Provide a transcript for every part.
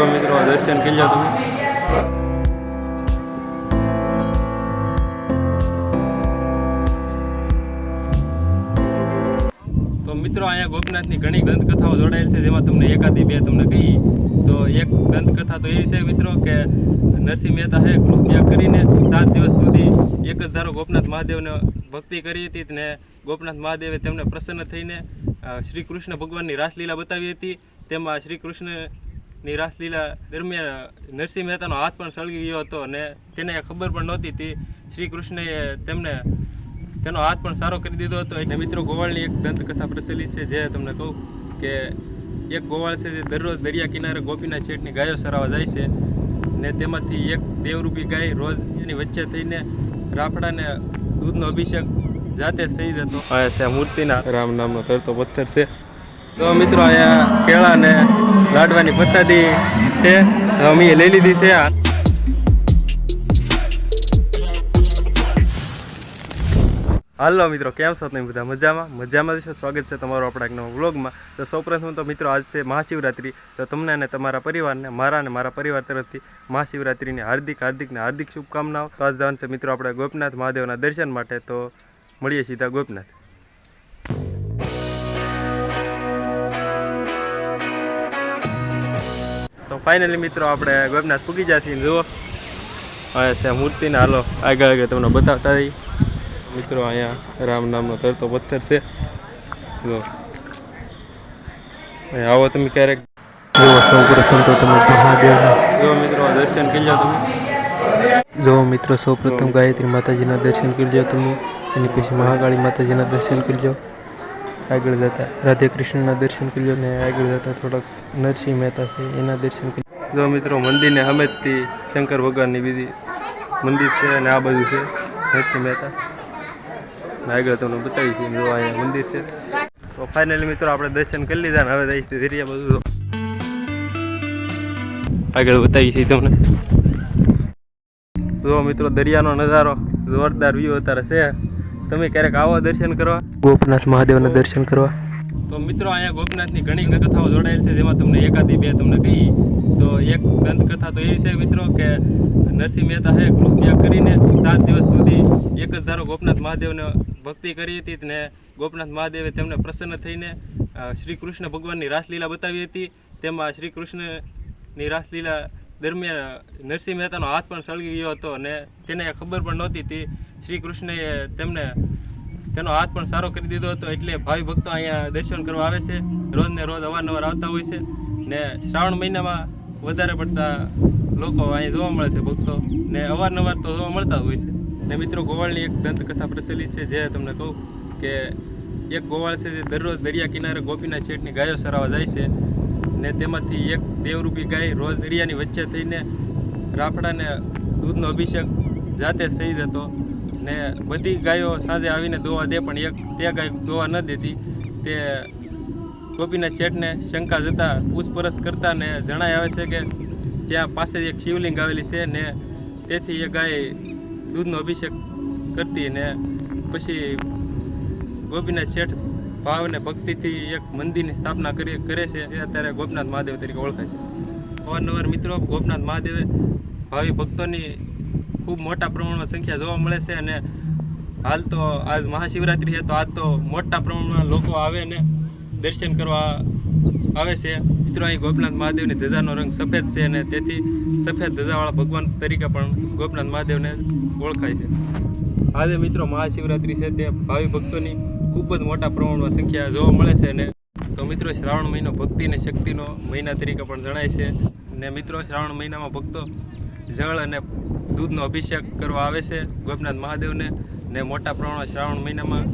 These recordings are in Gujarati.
જો મિત્રો, દર્શન કરી લો તમે. મિત્રો, અહીંયા ગોપનાથની ઘણી દંતકથાઓ જોડાયેલ છે, જેમાં તમને એકાદી બે તમને કહી. તો એક દંતકથા તો એવી છે મિત્રો કે નરસિંહ મહેતા હે, ગૃહ ત્યાગ કરીને સાત દિવસ સુધી એક જ ધારો ગોપનાથ મહાદેવને ભક્તિ કરી હતી ને ગોપનાથ મહાદેવે તેમને પ્રસન્ન થઈને શ્રી કૃષ્ણ ભગવાનની રાસલીલા બતાવી હતી. તેમાં શ્રી કૃષ્ણની રાસલીલા દરમિયાન નરસિંહ મહેતાનો હાથ પણ સળગી ગયો હતો અને તેને ખબર પણ નહોતી તે શ્રી કૃષ્ણએ તેમને તેનો હાથ પણ સારો કરી દીધો હતો. એટલે મિત્રો, ગોવાળની એક દંતકથા પ્રચલિત છે, જે તમને કહું કે એક ગોવાળ છે જે દરરોજ દરિયા કિનારે ગોપીનાથ શેઠની ગાયો સરાવા જાય છે ને તેમાંથી એક દેવરૂપી ગાય રોજ એની વચ્ચે થઈને રાફડાને દૂધનો અભિષેક જાતે જ થઈ જતો. છે મૂર્તિના રામ નામનો તરતો પથ્થર છે. તો મિત્રો અહીંયા કેળા ને લાડવાની પ્રસાદી છે. અમે લઈ લીધી છે હાલો મિત્રો, કેમ છો તમે બધા? મજામાં? મજામાં છો? સ્વાગત છે તમારું આપણા એક નવા વ્લોગમાં. તો સૌપ્રથમ તો મિત્રો, આજ છે મહાશિવરાત્રિ. તો તમને અને તમારા પરિવારને, મારા અને મારા પરિવાર તરફથી મહાશિવરાત્રિની હાર્દિક હાર્દિક ને હાર્દિક શુભકામનાઓ. તો આજ જવાનું છે મિત્રો, આપણે ગોપનાથ મહાદેવના દર્શન માટે. તો મળીએ સીધા ગોપનાથ. ફાઇનલી મિત્રો આપણે ગોપનાથ પૂગી છીએ જુઓ. અહીંયા છે મૂર્તિને હાલો આગળ આગળ તમને બતાવતા રહી મિત્રો અહીંયા રામ નામનો તરતો પથ્થર છે. જુઓ. અહીંયા આવો તમે ક્યારેક. જો સૌપ્રથમ તો તમે મહાદેવના. જુઓ મિત્રો દર્શન કરી જાઓ તમે. જુઓ મિત્રો સૌપ્રથમ ગાયત્રી માતાજીના દર્શન કરી જાઓ તમે. એની પછી મહાકાળી માતાજીના દર્શન કરજો આગળ જતા રાધે કૃષ્ણના દર્શન કરજો ને આગળ જતા થોડાક નરસિંહ મહેતા છે, એના દર્શન કરજો જો મિત્રો, મંદિરને હમેજથી શંકર ભગવાનની બીજી મંદિર છે અને આ બધું છે નરસિંહ મહેતા. આગળ તમને બતાવી છે જો અહીંયા મંદિર છે. તો ફાઇનલી મિત્રો, આપણે દર્શન કરી લીધા ને હવે જઈશું ધીરે બધું આગળ બતાવી છે તમને. જો મિત્રો, દરિયાનો નજારો જોરદાર વ્યૂ અત્યારે છે. તમે ક્યારેક આવો દર્શન કરવા? ગોપનાથ મહાદેવના દર્શન કરવા. તો મિત્રો અહીંયા ગોપનાથની ઘણી કથાઓ જોડાયેલ છે જેમાં તમને એકાદી બે તમને કહી. તો એક દંતકથા તો એવી છે મિત્રો કે નરસિંહ મહેતા હે ગૃહ ત્યાગ કરીને સાત દિવસ સુધી એક જ ધારો ગોપનાથ મહાદેવને ભક્તિ કરી હતી ને ગોપનાથ મહાદેવે તેમને પ્રસન્ન થઈને શ્રી કૃષ્ણ ભગવાનની રાસલીલા બતાવી હતી. તેમાં શ્રી કૃષ્ણની રાસલીલા દરમિયાન નરસિંહ મહેતાનો હાથ પણ સળગી ગયો હતો અને તેને ખબર પણ નહોતી હતી. શ્રી કૃષ્ણએ તેમને તેનો હાથ પણ સારો કરી દીધો હતો. એટલે ભાવિ ભક્તો અહીંયા દર્શન કરવા આવે છે. રોજ ને રોજ અવારનવાર આવતા હોય છે. ને શ્રાવણ મહિનામાં વધારે પડતા લોકો અહીંયા જોવા મળે છે ભક્તો. ને અવારનવાર તો જોવા મળતા હોય છે. ને મિત્રો, ગોવાળની એક દંતકથા પ્રચલિત છે જે તમને કહું કે એક ગોવાળ છે જે દરરોજ દરિયા કિનારે ગોપીના શેઠની ગાયો સરાવા જાય છે. ને તેમાંથી એક દેવરૂપી ગાય રોજ દરિયાની વચ્ચે થઈને રાફડાને દૂધનો અભિષેક જાતે જ થઈ જતો. ને બધી ગાયો સાંજે આવીને દોવા દે, પણ એક તે ગાય દોવા ન દેતી. તે ગોપીનાથ શેઠને શંકા જતા પૂછપરછ કરતા ને જણાય આવે છે કે ત્યાં પાસે એક શિવલિંગ આવેલી છે ને તેથી એ ગાય દૂધનો અભિષેક કરતી ને પછી ગોપીનાથ શેઠ ભાવ અને ભક્તિથી એક મંદિરની સ્થાપના કરી, કરે છે. એ અત્યારે ગોપનાથ મહાદેવ તરીકે ઓળખાય છે. અવારનવાર મિત્રો, ગોપનાથ મહાદેવે ભાવિ ભક્તોની ખૂબ મોટા પ્રમાણમાં સંખ્યા જોવા મળે છે અને હાલ તો આજ મહાશિવરાત્રિ છે, તો આજ તો મોટા પ્રમાણમાં લોકો આવે ને દર્શન કરવા આવે છે. મિત્રો, અહીં ગોપનાથ મહાદેવની ધજાનો રંગ સફેદ છે અને તેથી સફેદ ધજાવાળા ભગવાન તરીકે પણ ગોપનાથ મહાદેવને ઓળખાય છે. આજે મિત્રો, મહાશિવરાત્રિ છે, તે ભાવિ ભક્તોની ખૂબ જ મોટા પ્રમાણમાં સંખ્યા જોવા મળે છે અને તો મિત્રો, શ્રાવણ મહિનો ભક્તિ અને શક્તિનો મહિના તરીકે પણ જણાય છે. ને મિત્રો, શ્રાવણ મહિનામાં ભક્તો જળ અને દૂધનો અભિષેક કરવા આવે છે ગોપનાથ મહાદેવને ને મોટા પ્રમાણમાં શ્રાવણ મહિનામાં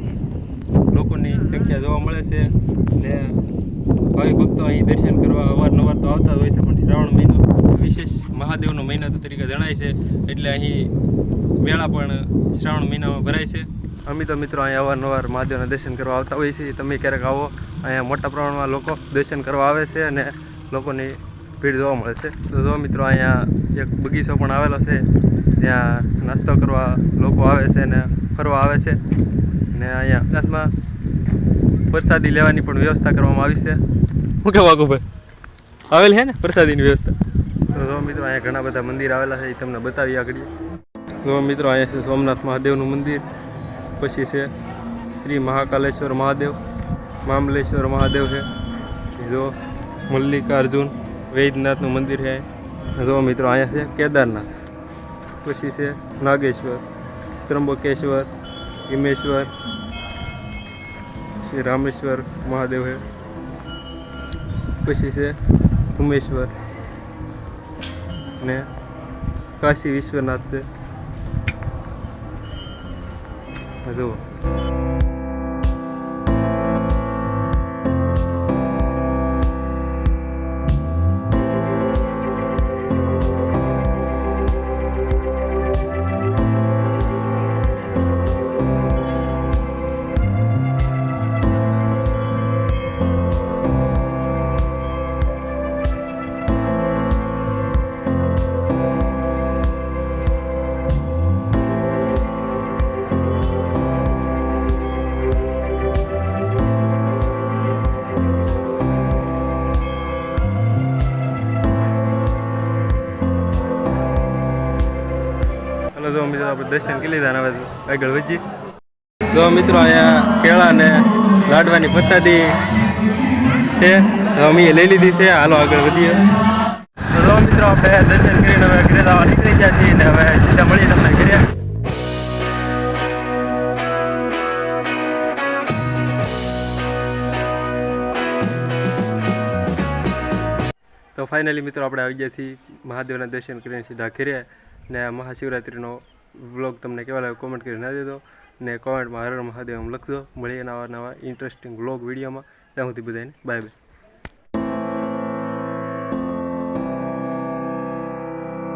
લોકોની સંખ્યા જોવા મળે છે ને ભાવિ ભક્તો અહીં દર્શન કરવા અવારનવાર તો આવતા જ હોય છે, પણ શ્રાવણ મહિનો વિશેષ મહાદેવનો મહિના તરીકે જણાય છે, એટલે અહીં મેળા પણ શ્રાવણ મહિનામાં ભરાય છે. અમે તો મિત્રો અહીંયા અવારનવાર મહાદેવના દર્શન કરવા આવતા હોઈએ છીએ તમે ક્યારેક આવો, અહીંયા મોટા પ્રમાણમાં લોકો દર્શન કરવા આવે છે અને લોકોની ભીડ જોવા મળે છે. તો જો મિત્રો અહીંયા એક બગીચો પણ આવેલો છે ત્યાં નાસ્તો કરવા લોકો આવે છે અને ફરવા આવે છે. ને અહીંયા આકાશમાં પ્રસાદી લેવાની પણ વ્યવસ્થા કરવામાં આવી છે. શું કહેવા વાઘુભાઈ આવેલ છે ને પ્રસાદીની વ્યવસ્થા? તો મિત્રો અહીંયા ઘણા બધા મંદિર આવેલા છે એ તમને બતાવી આગળ. જો મિત્રો અહીંયા છે સોમનાથ મહાદેવનું મંદિર પછી છે શ્રી મહાકાલેશ્વર મહાદેવ મામલેશ્વર મહાદેવ છે. જો મલ્લિકાર્જુન વૈદ્યનાથનું મંદિર છે. જો મિત્રો, અહીંયા છે કેદારનાથ. પછી છે નાગેશ્વર ત્રંબકેશ્વર હિમેશ્વર શ્રી રામેશ્વર મહાદેવ પછી છે ઉમેશ્વર ને કાશી વિશ્વનાથ છે. જુઓ. હલો મિત્રો, આપણે દર્શન કરી લીધા આગળ વધી. જો મિત્રો, અહીંયા કેળા ને લાડવાની પ્રસાદી છે. અમે લઈ લીધી છે. હાલો આગળ વધીએ. તો મિત્રો, આપણે દર્શન કરીને હવે ઘરે જવા નીકળી ગયા છીએ ને હવે સીધા મળીએ તમને ઘરે. તો ફાઇનલી મિત્રો, આપણે આવી ગયા છીએ. મહાદેવના દર્શન કરીને સીધા ઘરે ને મહાશિવરાત્રિનો વ્લોગ તમને કેવા લાગ્યો કોમેન્ટ કરી ના દેજો. ને કોમેન્ટમાં હર મહાદેવ એમ લખજો. મળીએ નવા નવા ઇન્ટરેસ્ટિંગ વ્લોગ વિડીયોમાં. ત્યાં સુધી બધાને બાય બાય